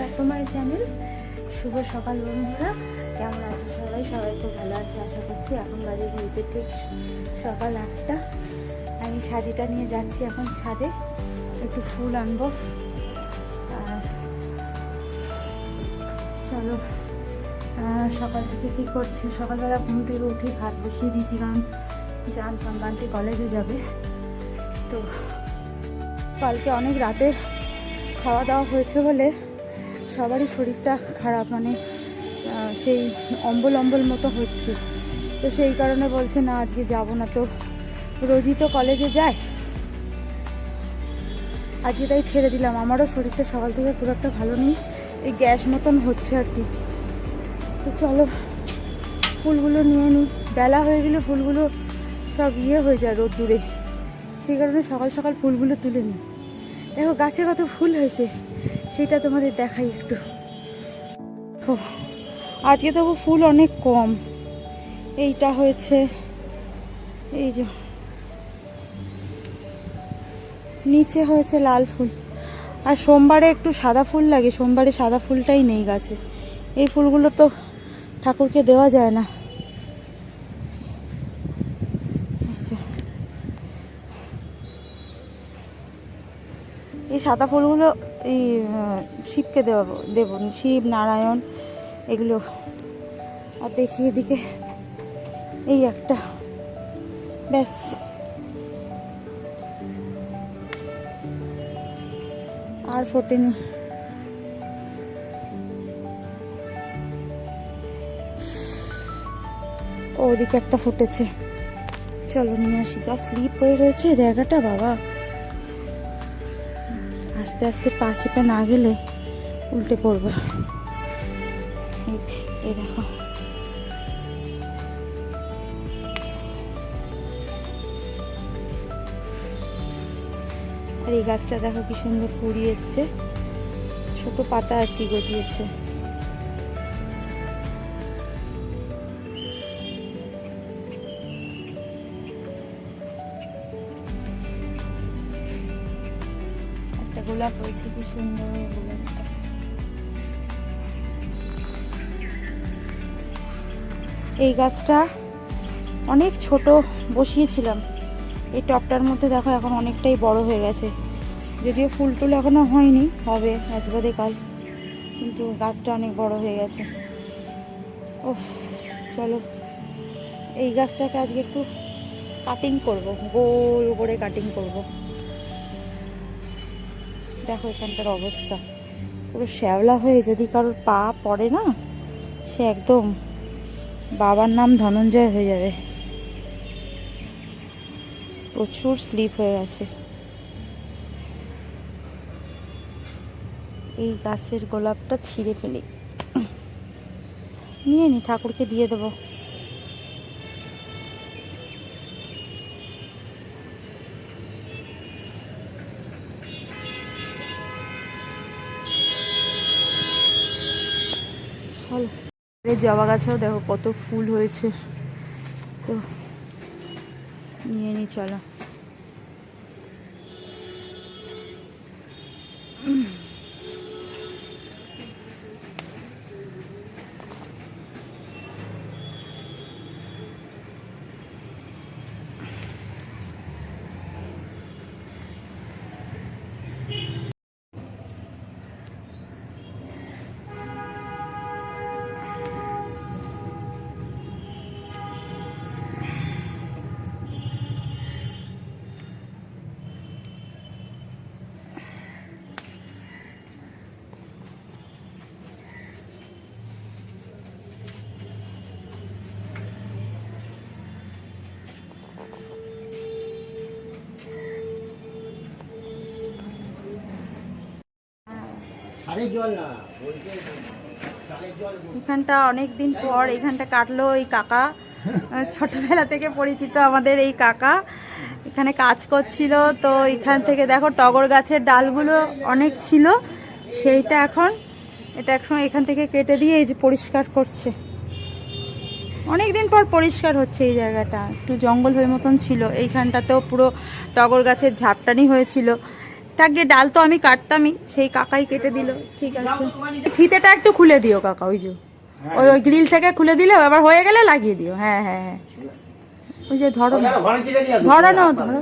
Back to my channel. শুভ সকাল বন্ধুরা, কেমন আছো সবাই? সবাই তো ভালো আছে, আশা করছি এখন বাজে ঘুরতে ঠিক সকাল আটটা। আমি সাজিটা নিয়ে যাচ্ছি এখন ছাদে, একটু ফুল আনব। আর চলো সকাল থেকে কী করছি? সকালবেলা ঘুম থেকে উঠে ভাত বসিয়ে দিয়েছি, কারণ যান বান্তি কলেজে যাবে। তো কালকে অনেক রাতে খাওয়া দাওয়া হয়েছে বলে সবারই শরীরটা খারাপ মানে সেই অম্বল অম্বল মতো হচ্ছে। তো সেই কারণে বলছে, না, আজকে যাব না। তো রোজই তো কলেজে যায়। আজকে তাই ছেড়ে দিলাম। আমারও শরীরটা সকাল থেকে খুব একটা ভালো নেই। এই গ্যাস মতন হচ্ছে আর কি। তো চলো, ফুলগুলো নিয়ে নিই। বেলা হয়ে গেলে ফুলগুলো সব ইয়ে হয়ে যায় রোদ দূরে সেই কারণে সকাল সকাল ফুলগুলো তুলে নিই। দেখো, গাছে কত ফুল হয়েছে। সেটা তোমাদের দেখাই একটু। ও, আজকে তবু ফুল অনেক কম। এইটা হয়েছে এই যে। নিচে হয়েছে লাল ফুল। আর সোমবারে একটু সাদা ফুল লাগে সোমবারে সাদা ফুলটাই নেই গাছে। এই ফুলগুলো তো ঠাকুরকে দেওয়া যায় না এই যে। সাদা ফুলগুলো এই শিবকে দেওয়া দেব, শিব, নারায়ণ, এগুলো। আর দেখি এদিকে, এই একটা। ব্যাস। আর ফোটেনি। ওদিকে একটা ফুটেছে। চলো নিয়ে আসি। যা স্লিপ হয়ে রয়েছে জায়গাটা, বাবা। আস্তে আস্তে পা চেপে না গেলে উল্টে পড়বে। এই- দেখো। আর এই গাছটা দেখো কি সুন্দর কুড়ি এসছে। ছোট পাতা আর কি গজিয়েছে। একটা গোলাপ হয়েছে, কি সুন্দর গোলাপটা। এই গাছটা অনেক ছোট বসিয়েছিলাম। এই টপটার মধ্যে দেখো এখন অনেকটাই বড় হয়ে গেছে। যদিও ফুল টুল এখনও হয়নি, হবে আজ বাদে কাল। কিন্তু গাছটা অনেক বড় হয়ে গেছে। ও চলো। এই গাছটাকে আজকে একটু কাটিং করব, গোল করে কাটিং করব। দেখো এখানকার অবস্থা। পুরো শ্যাওলা হয়ে, যদি কারোর পা পড়ে না, সে একদম বাবার নাম ধনঞ্জয় হয়ে যাবে। প্রচুর স্লিপ হয়ে গেছে। এই গাছের গোলাপটা ছিঁড়ে ফেলি। নিয়ে নি, ঠাকুরকে দিয়ে দেবো। এই জবা গাছেও দেখো কত ফুল হয়েছে। তো নিয়ে নি চলো। এখানটা অনেক দিন পর এখানটা কাটলো এই কাকা। ছোটবেলা থেকে পরিচিত আমাদের এই কাকা। এখানে কাজ করছিল, তো এখান থেকে দেখো টগর গাছের ডালগুলো অনেক ছিল। সেইটা এখন, এটা এখন এখান থেকে কেটে দিয়ে এই যে পরিষ্কার করছে। অনেক দিন পর পরিষ্কার হচ্ছে এই জায়গাটা, একটু জঙ্গল হয়ে মতন ছিল। এইখানটাতেও পুরো টগর গাছের ঝাপটানি হয়েছিল। তাকে ডাল তো আমি কাটতামই সেই কাকাই কেটে দিল ঠিক আছে ফিতেটা একটু খুলে দিও কাকা ওই যে ওই ওই গ্রিল থেকে খুলে দিলে আবার হয়ে গেলে লাগিয়ে দিও হ্যাঁ হ্যাঁ হ্যাঁ ওই যে ধরো না। ধরো।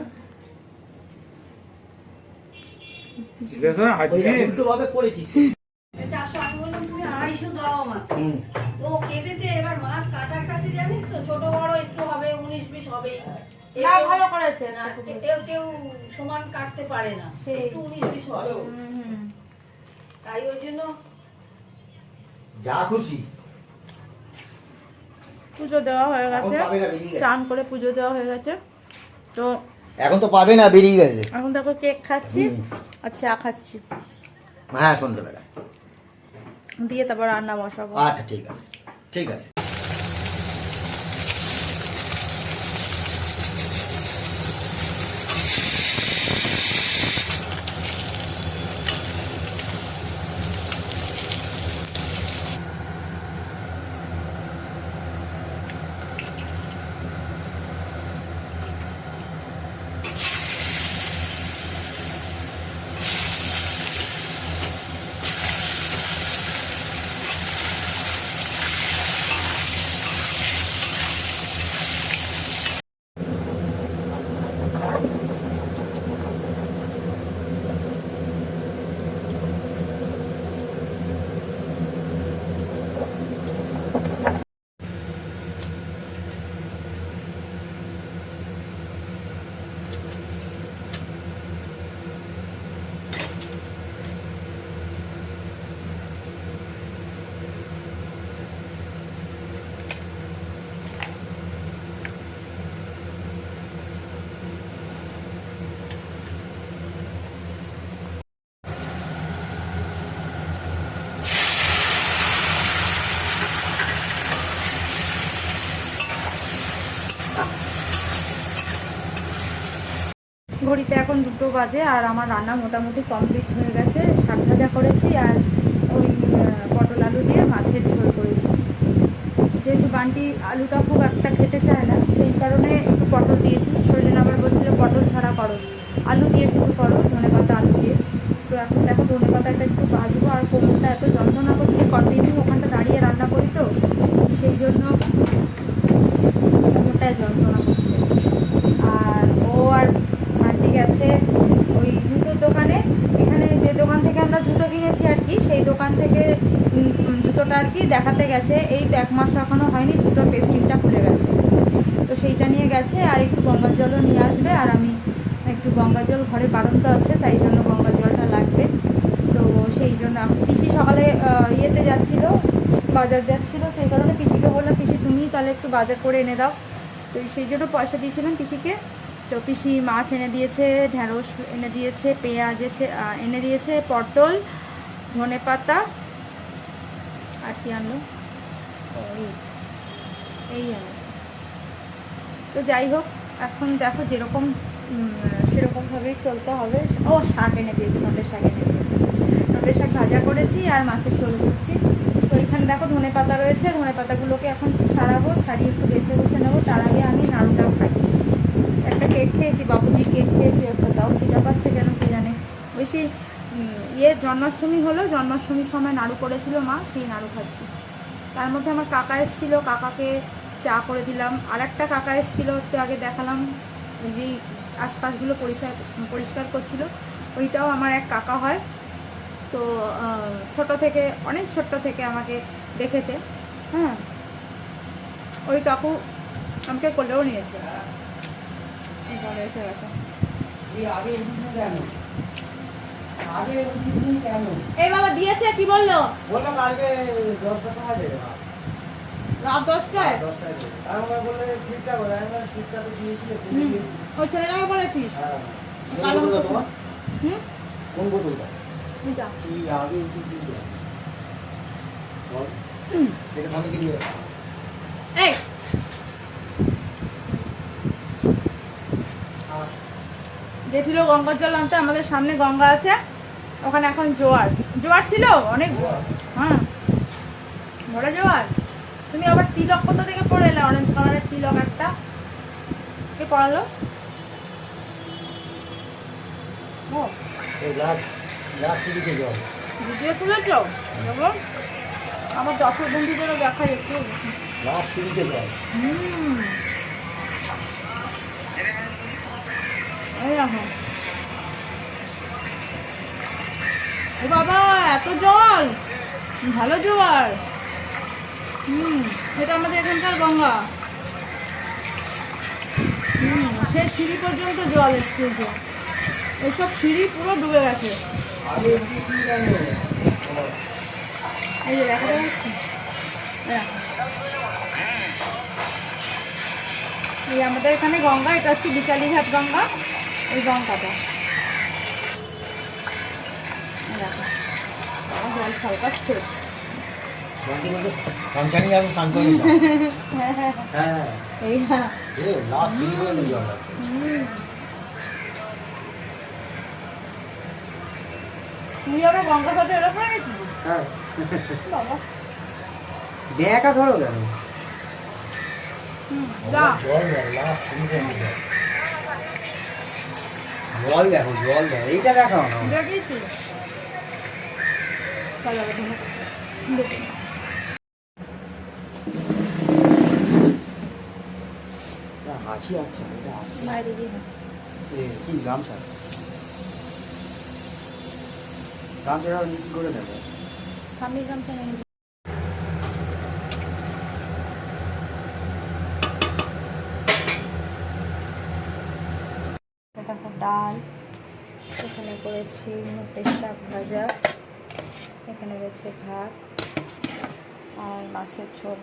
ও কেটেছে এবার মাছ কাটার কাছে জানিস তো ছোট বড় একটু হবে উনিশ বিশ হবেই না ভালো করেছে না, কেউ কেউ সমান কাটতে পারে না। একটু উনিশ বিশ। তাই ওই জন্য যা খুশি। পুজো দেওয়া হয়ে এখন গেছে। পাবে না, বেরিয়ে গেছে। চান করে পুজো দেওয়া হয়ে গেছে। তো এখন তো পাবে না বেরিয়ে গেছে। এখন দেখো কেক খাচ্ছি। আর চা খাচ্ছি। হ্যাঁ সন্ধ্যেবেলা দিয়ে তারপর রান্না বসাবো। আচ্ছা ঠিক আছে। ঠিক আছে। ঘড়িতে এখন দুটো বাজে আর আমার রান্না মোটামুটি কমপ্লিট হয়ে গেছে। শাক ভাজা করেছি আর ওই পটল আলু দিয়ে মাছের ঝোল করেছি। যেহেতু বান্টি আলুটা খুব একটা খেতে চায় না, সেই কারণে একটু পটল দিয়েছি। শরীরে আবার বলছিল পটল ছাড়া করো। আলু দিয়ে শুধু করো, ধনে পাতা আলু দিয়ে। তো এখন দেখো ধনে পাতাটা একটু ভাজবো আর কোমরটা এত যন্ত্রণা করছে কন্টিনিউ ওখানটা দাঁড়িয়ে রান্না করি তো, সেই জন্য কোমরটায় যন্ত্রণা করছে আর ও আর আন্টি গেছে ওই জুতোর দোকানে এখানে যে দোকান থেকে আমরা জুতো কিনেছি আর কি সেই দোকান থেকে উম, উম, জুতোটা আর কি দেখাতে গেছে, এই তো এক মাস এখনও হয়নি জুতোর পেস্টিংটা খুলে গেছে। তো সেইটা নিয়ে গেছে, আর একটু গঙ্গার জলও নিয়ে আসবে, আর আমি একটু গঙ্গা জল ঘরে বাড়ন্ত আছে, তাই জন্য গঙ্গা জলটা লাগবে। তো সেই জন্য পিসি সকালে ইয়েতে যাচ্ছিল, বাজার যাচ্ছিল, সেই কারণে পিসিকে বললাম, পিসি, তুমি তাহলে একটু বাজার করে এনে দাও। তো সেই জন্য পয়সা দিয়েছিলাম পিসিকে। তো পিসি মাছ এনে দিয়েছে, ঢ্যাঁড়স এনে দিয়েছে, পেঁয়াজ এনে দিয়েছে, পটল ধনে পাতা আর কি আনলো? এই এনেছে তো যাই হোক, এখন দেখো যেরকম সেরকমভাবেই চলতে হবে। ও, শাক এনে দিয়েছি নটের শাক এনে দিয়েছে। শাক ভাজা করেছি আর মাছের ঝোল করছি। তো এখানে দেখো ধনে পাতা রয়েছে, ধনে পাতাগুলোকে এখন ছাড়াবো, ছাড়িয়ে একটু বেছে বেছে নেব। তার আগে আমি নাড়ুটা খাই। একটা কেক খেয়েছি, বাবুজি কেক খেয়েছি একটা তাও খিদা পাচ্ছে কেন কি জানে। ওই সেই ইয়ে জন্মাষ্টমী হলো, জন্মাষ্টমীর সময় নাড়ু করেছিল মা, সেই নাড়ু খাচ্ছি। তার মধ্যে আমার কাকা এসেছিল, কাকাকে চা করে দিলাম। আর একটা কাকা এসেছিল, একটু আগে দেখালাম যে আশপাশগুলো পরিষ্কার পরিষ্কার করছিল, ওইটাও আমার এক কাকা হয়। তো ছোট থেকে, অনেক ছোট্ট থেকে আমাকে দেখেছে হ্যাঁ। ওই কাকু আমাকে কোলেও নিয়েছে। এসে গেছে আগে উঠুন কেন আগে উঠুন কেন এই বাবা দিয়েছে কি বলল? বললাম আগে দশটার সময় দেবে রাত দশটায়? দশটায় দেবে। তার বললে স্লিপটা করে আমি স্লিপটা তো দিয়েছিলে। ওই ছেলেটাকে বলেছিস? হ্যাঁ। হুম? কোন বোতলটা কি আগে উঠেছিল বল। এটা ভালো কি দিয়ে এই আর গেছিল গঙ্গার জল আনতে আমাদের সামনে গঙ্গা আছে ওখানে এখন জোয়ার। জোয়ার ছিল? অনেক হ্যাঁ। ভরে জোয়ার? তুমি আবার তিলক কোথা থেকে পড়ে এলে? অরেঞ্জ কালারের তিলক একটা। কে পড়ালো? ও। ভিডিও তুলেছ? দেখো আমার দর্শক বন্ধুদেরও দেখাই একটু। হুম। ও বাবা, এত জল! ভালো জোয়ার। হুম, এটা আমাদের এখানকার গঙ্গা। হুম, সে সিঁড়ি পর্যন্ত জল এসছে। এইসব সিঁড়ি পুরো ডুবে গেছে। এই যে এই আমাদের এখানে গঙ্গা, এটা হচ্ছে বিচালি ঘাট গঙ্গা। এই গঙ্গাটা এই জল নিলাম। হ্যাঁ। হ্যাঁ হ্যাঁ হ্যাঁ হ্যাঁ। বাবা। ধরো কেন। জল দেখো লাস্ট সিঁড়ি পর্যন্ত জল। দেখো জল দেখো এইটা দেখাও না দেখেছি। দেখি। না, গিয়ে হচ্ছে এ, কি গামছা গামছাটা কি করে দেবে আমি গামছা নেই দেখো ডাল এখানে করেছি মুটের শাক ভাজা। এখানে রয়েছে ভাত আর মাছের ঝোল।